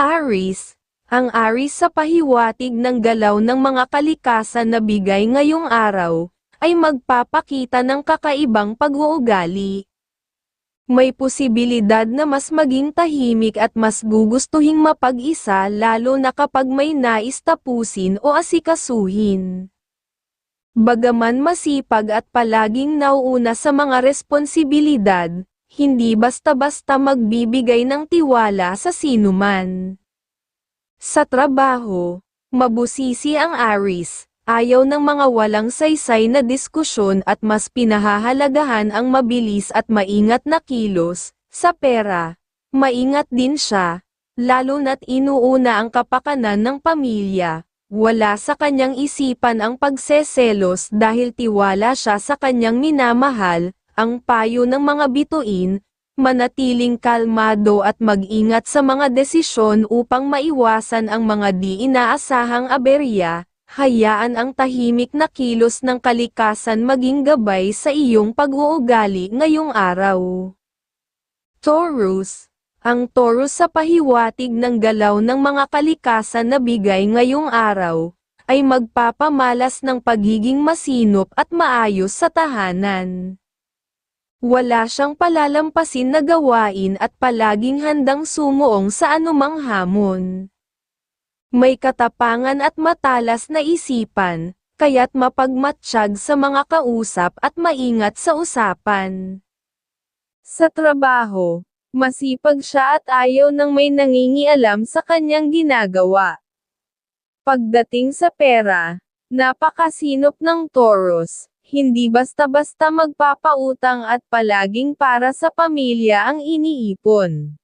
Aris, ang Aris sa pahiwatig ng galaw ng mga kalikasan na bigay ngayong araw, ay magpapakita ng kakaibang pag-uugali. May posibilidad na mas maging tahimik at mas gugustuhing mapag-isa lalo na kapag may nais tapusin o asikasuhin. Bagaman masipag at palaging nauuna sa mga responsibilidad, hindi basta-basta magbibigay ng tiwala sa sinuman. Sa trabaho, mabusisi ang Aris, ayaw ng mga walang saysay na diskusyon at mas pinahahalagahan ang mabilis at maingat na kilos, sa pera. Maingat din siya, lalo na't inuuna ang kapakanan ng pamilya. Wala sa kanyang isipan ang pagseselos dahil tiwala siya sa kanyang minamahal, ang payo ng mga bituin, manatiling kalmado at mag-ingat sa mga desisyon upang maiwasan ang mga di inaasahang aberya, hayaan ang tahimik na kilos ng kalikasan maging gabay sa iyong pag-uugali ngayong araw. Taurus Ang Taurus sa pahiwatig ng galaw ng mga kalikasan na bigay ngayong araw, ay magpapamalas ng pagiging masinop at maayos sa tahanan. Wala siyang palalampasin na gawain at palaging handang sumuong sa anumang hamon. May katapangan at matalas na isipan, kaya't mapagmatsyag sa mga kausap at maingat sa usapan. Sa trabaho, masipag siya at ayaw ng may nangingialam sa kanyang ginagawa. Pagdating sa pera, napakasinop ng Taurus, hindi basta-basta magpapautang at palaging para sa pamilya ang iniipon.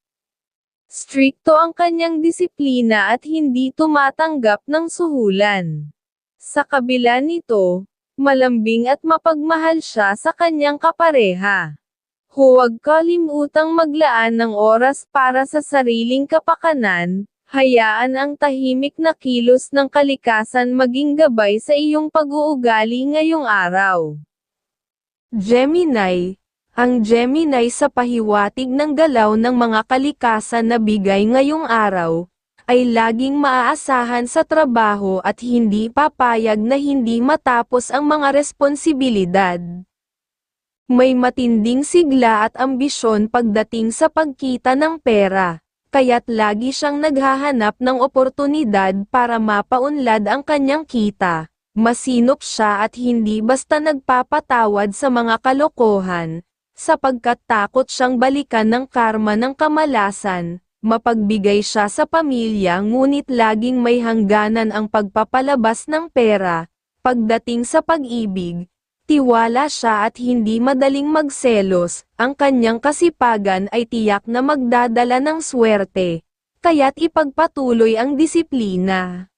Strikto ang kanyang disiplina at hindi tumatanggap ng suhulan. Sa kabila nito, malambing at mapagmahal siya sa kanyang kapareha. Huwag kalimutang maglaan ng oras para sa sariling kapakanan, hayaan ang tahimik na kilos ng kalikasan maging gabay sa iyong pag-uugali ngayong araw. Gemini, ang Gemini sa pahiwatig ng galaw ng mga kalikasan na bigay ngayong araw, ay laging maaasahan sa trabaho at hindi papayag na hindi matapos ang mga responsibilidad. May matinding sigla at ambisyon pagdating sa pagkita ng pera, kaya't lagi siyang naghahanap ng oportunidad para mapaunlad ang kanyang kita. Masinop siya at hindi basta nagpapatawad sa mga kalokohan, sapagkat takot siyang balikan ng karma ng kamalasan, mapagbigay siya sa pamilya ngunit laging may hangganan ang pagpapalabas ng pera, pagdating sa pag-ibig, tiwala siya at hindi madaling magselos, ang kanyang kasipagan ay tiyak na magdadala ng swerte, kaya't ipagpatuloy ang disiplina.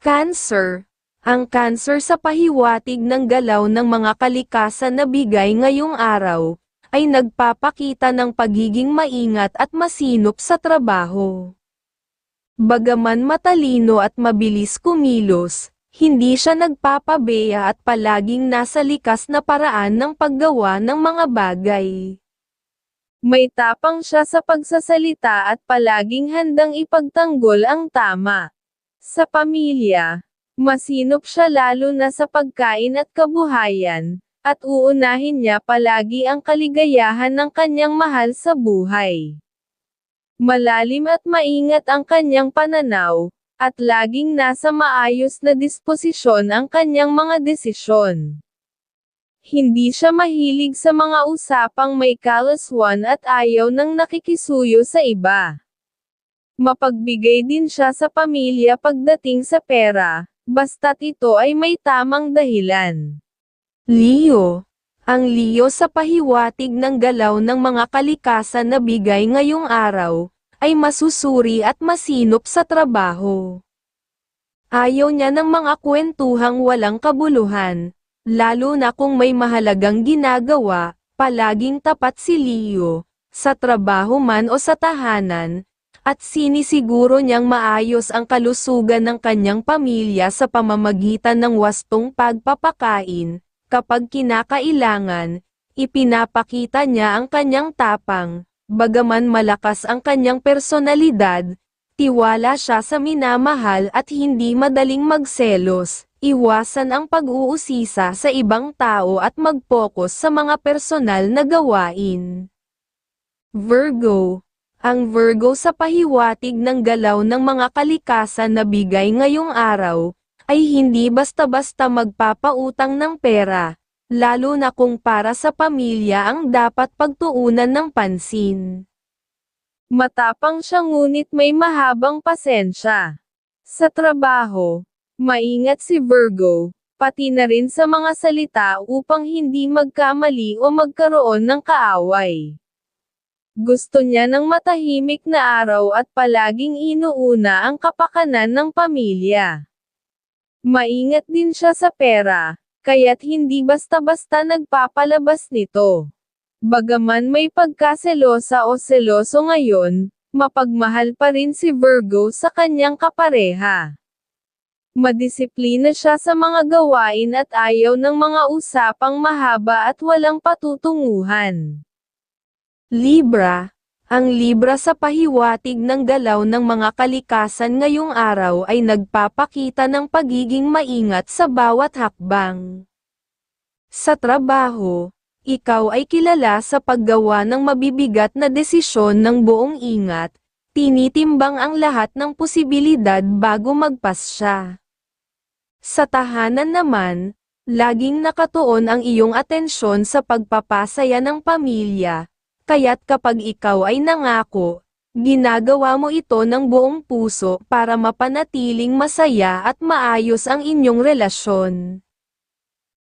Cancer ang cancer sa pahiwatig ng galaw ng mga kalikasan na bigay ngayong araw, ay nagpapakita ng pagiging maingat at masinop sa trabaho. Bagaman matalino at mabilis kumilos, hindi siya nagpapabeya at palaging nasa likas na paraan ng paggawa ng mga bagay. May tapang siya sa pagsasalita at palaging handang ipagtanggol ang tama. Sa pamilya, masinop siya lalo na sa pagkain at kabuhayan, at uunahin niya palagi ang kaligayahan ng kanyang mahal sa buhay. Malalim at maingat ang kanyang pananaw, at laging nasa maayos na disposisyon ang kanyang mga desisyon. Hindi siya mahilig sa mga usapang may kalaswan at ayaw ng nakikisuyo sa iba. Mapagbigay din siya sa pamilya pagdating sa pera, basta't ito ay may tamang dahilan. Leo Ang Leo sa pahiwatig ng galaw ng mga kalikasan na bigay ngayong araw, ay masusuri at masinop sa trabaho. Ayaw niya ng mga kwentuhang walang kabuluhan, lalo na kung may mahalagang ginagawa, palaging tapat si Leo, sa trabaho man o sa tahanan, at sinisiguro niyang maayos ang kalusugan ng kanyang pamilya sa pamamagitan ng wastong pagpapakain, kapag kinakailangan, ipinapakita niya ang kanyang tapang, bagaman malakas ang kanyang personalidad, Tiwala siya sa minamahal at hindi madaling magselos. Iwasan ang pag-uusisa sa ibang tao at mag-focus sa mga personal na gawain. Virgo Ang Virgo sa pahiwatig ng galaw ng mga kalikasan na bigay ngayong araw, ay hindi basta-basta magpapautang ng pera, lalo na kung para sa pamilya ang dapat pagtuunan ng pansin. Matapang siya ngunit may mahabang pasensya. Sa trabaho, maingat si Virgo, pati na rin sa mga salita upang hindi magkamali o magkaroon ng kaaway. Gusto niya ng matahimik na araw at palaging inuuna ang kapakanan ng pamilya. Maingat din siya sa pera, kaya't hindi basta-basta nagpapalabas nito. Bagaman may pagkaselosa o seloso ngayon, mapagmahal pa rin si Virgo sa kanyang kapareha. Madisiplina siya sa mga gawain at ayaw ng mga usapang mahaba at walang patutunguhan. Libra Ang Libra sa pahiwatig ng galaw ng mga kalikasan ngayong araw ay nagpapakita ng pagiging maingat sa bawat hakbang. Sa trabaho, ikaw ay kilala sa paggawa ng mabibigat na desisyon ng buong ingat, tinitimbang ang lahat ng posibilidad bago magpasya. Sa tahanan naman, laging nakatuon ang iyong atensyon sa pagpapasaya ng pamilya, kaya't kapag ikaw ay nangako, ginagawa mo ito ng buong puso para mapanatiling masaya at maayos ang inyong relasyon.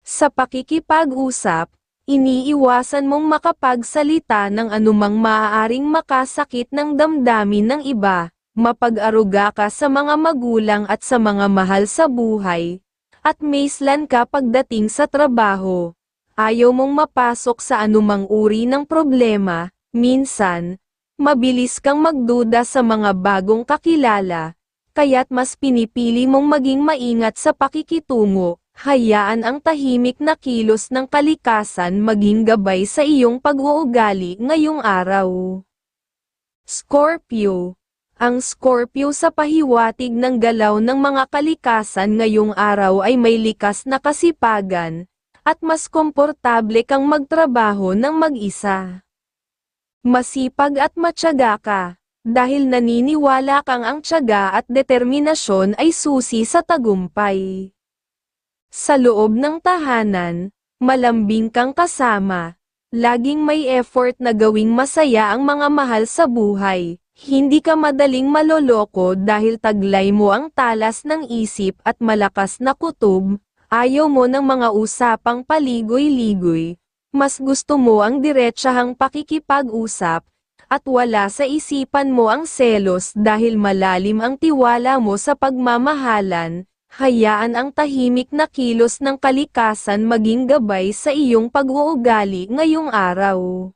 Sa pakikipag-usap, iniiwasan mong makapagsalita ng anumang maaaring makasakit ng damdamin ng iba, mapag-aruga ka sa mga magulang at sa mga mahal sa buhay, at maislan ka pagdating sa trabaho. Ayaw mong mapasok sa anumang uri ng problema, minsan, mabilis kang magduda sa mga bagong kakilala, kaya't mas pinipili mong maging maingat sa pakikitungo, hayaan ang tahimik na kilos ng kalikasan maging gabay sa iyong pag-uugali ngayong araw. Scorpio Ang Scorpio sa pahiwatig ng galaw ng mga kalikasan ngayong araw ay may likas na kasipagan, at mas komportable kang magtrabaho ng mag-isa. Masipag at matyaga ka, dahil naniniwala kang ang tiyaga at determinasyon ay susi sa tagumpay. Sa loob ng tahanan, malambing kang kasama. Laging may effort na gawing masaya ang mga mahal sa buhay. Hindi ka madaling maloloko dahil taglay mo ang talas ng isip at malakas na kutob. Ayaw mo ng mga usapang paligoy-ligoy. Mas gusto mo ang diretsahang pakikipag-usap. At wala sa isipan mo ang selos dahil malalim ang tiwala mo sa pagmamahalan hayaan ang tahimik na kilos ng kalikasan maging gabay sa iyong pag-uugali ngayong araw.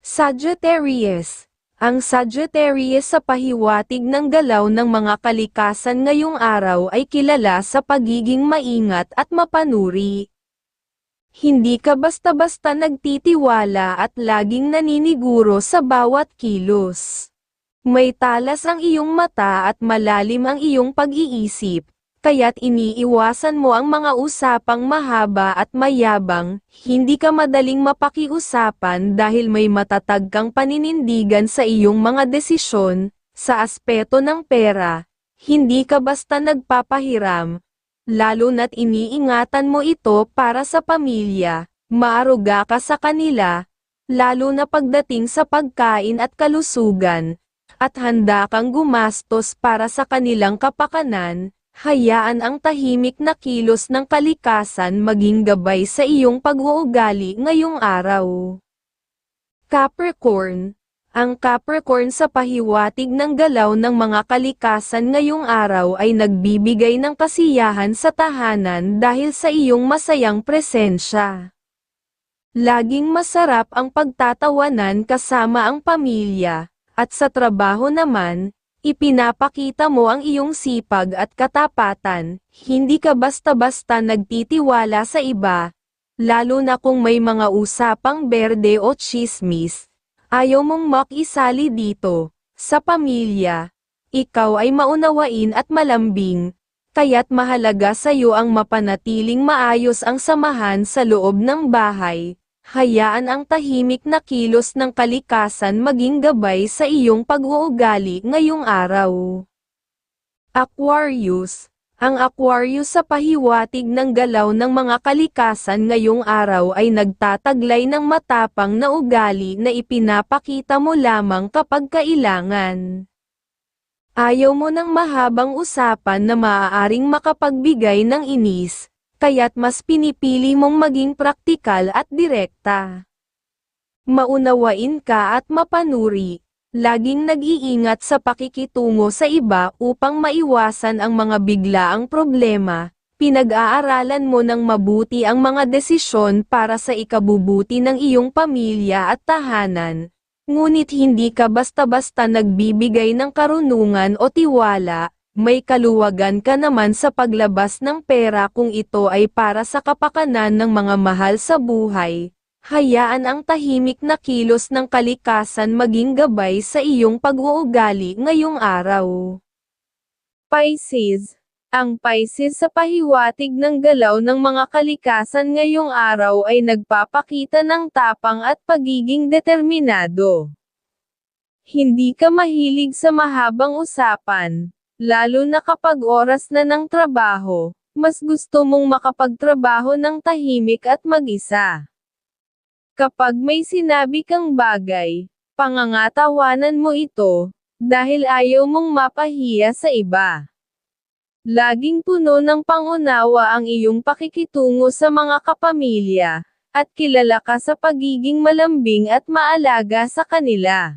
Sagittarius Ang Sagittarius sa pahiwatig ng galaw ng mga kalikasan ngayong araw ay kilala sa pagiging maingat at mapanuri. Hindi ka basta-basta nagtitiwala at laging naniniguro sa bawat kilos. May talas ang iyong mata at malalim ang iyong pag-iisip, kaya't iniiwasan mo ang mga usapang mahaba at mayabang, hindi ka madaling mapakiusapan dahil may matatag kang paninindigan sa iyong mga desisyon, sa aspeto ng pera, hindi ka basta nagpapahiram, lalo na't iniingatan mo ito para sa pamilya, maaruga ka sa kanila, lalo na pagdating sa pagkain at kalusugan, at handa kang gumastos para sa kanilang kapakanan, hayaan ang tahimik na kilos ng kalikasan maging gabay sa iyong pag-uugali ngayong araw. Capricorn Ang Capricorn sa pahiwatig ng galaw ng mga kalikasan ngayong araw ay nagbibigay ng kasiyahan sa tahanan dahil sa iyong masayang presensya. Laging masarap ang pagtatawanan kasama ang pamilya, at sa trabaho naman, Ipinapakita mo ang iyong sipag at katapatan, hindi ka basta-basta nagtitiwala sa iba, lalo na kung may mga usapang berde o chismis. Ayaw mong makisali dito, sa pamilya. ikaw ay maunawain at malambing, kaya't mahalaga sa iyo ang mapanatiling maayos ang samahan sa loob ng bahay. Hayaan ang tahimik na kilos ng kalikasan maging gabay sa iyong pag-uugali ngayong araw. Aquarius Ang Aquarius sa pahiwatig ng galaw ng mga kalikasan ngayong araw ay nagtataglay ng matapang na ugali na ipinapakita mo lamang kapag kailangan. Ayaw mo ng mahabang usapan na maaaring makapagbigay ng inis, kaya't mas pinipili mong maging praktikal at direkta. Maunawain ka at mapanuri, laging nag-iingat sa pakikitungo sa iba upang maiwasan ang mga biglaang problema, pinag-aaralan mo ng mabuti ang mga desisyon para sa ikabubuti ng iyong pamilya at tahanan, ngunit hindi ka basta-basta nagbibigay ng karunungan o tiwala, may kaluwagan ka naman sa paglabas ng pera kung ito ay para sa kapakanan ng mga mahal sa buhay. Hayaan ang tahimik na kilos ng kalikasan maging gabay sa iyong pag-uugali ngayong araw. Pisces Ang Pisces sa pahiwatig ng galaw ng mga kalikasan ngayong araw ay nagpapakita ng tapang at pagiging determinado. Hindi ka mahilig sa mahabang usapan, Lalo na kapag oras na ng trabaho, mas gusto mong makapagtrabaho ng tahimik at mag-isa. Kapag may sinabi kang bagay, pangangatawanan mo ito, dahil ayaw mong mapahiya sa iba. Laging puno ng pangunawa ang iyong pakikitungo sa mga kapamilya, at kilala ka sa pagiging malambing at maalaga sa kanila.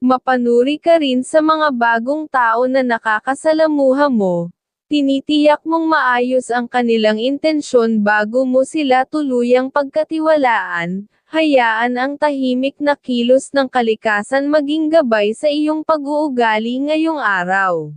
Mapanuri ka rin sa mga bagong tao na nakakasalamuha mo. Tinitiyak mong maayos ang kanilang intensyon bago mo sila tuluyang pagkatiwalaan. Hayaan ang tahimik na kilos ng kalikasan maging gabay sa iyong pag-uugali ngayong araw.